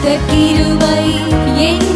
கொடுத்த கிருபை என்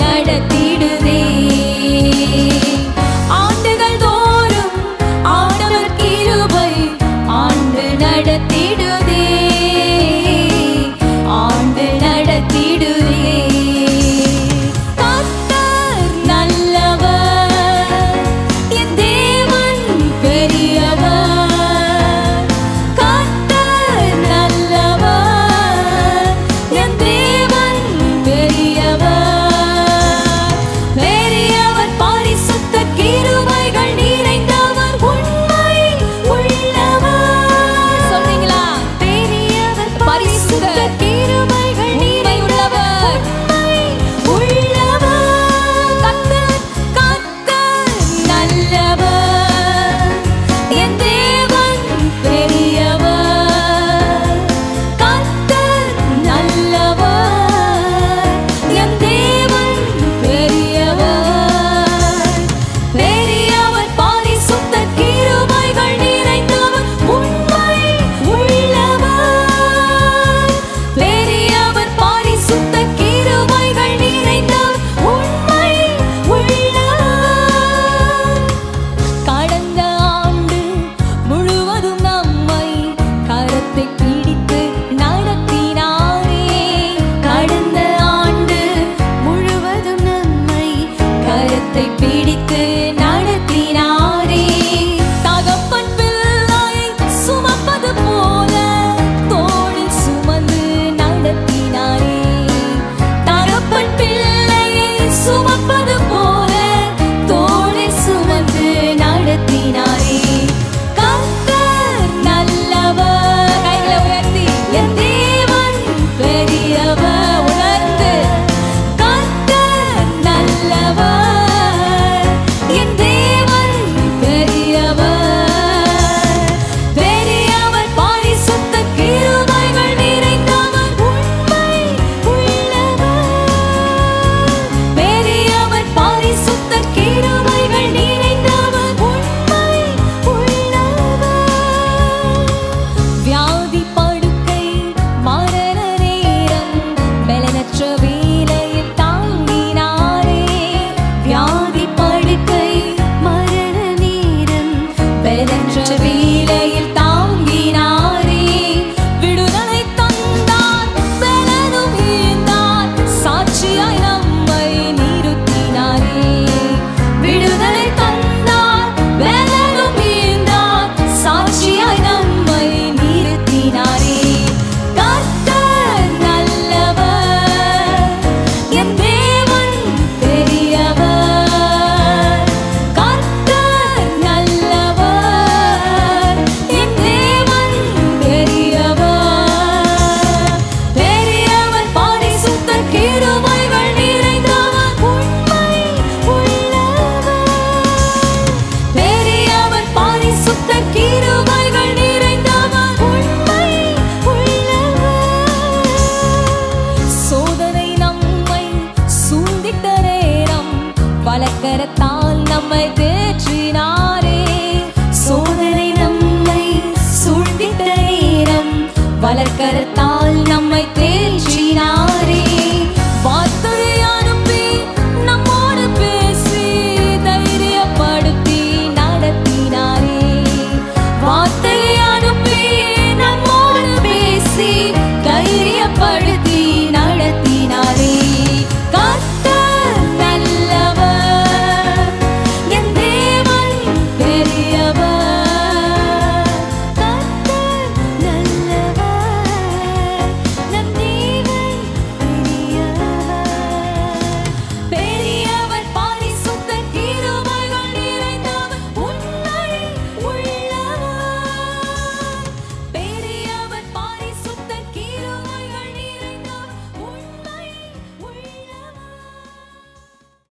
நடத்திடுதே they be வளக்கரத்தால் நம்மை தேற்றினாரே. சோதனை நம்மை சூழ்ந்திட்ட நேரம் வளக்கரத்தால் நம்மை தேற்றினாரே. வார்த்தை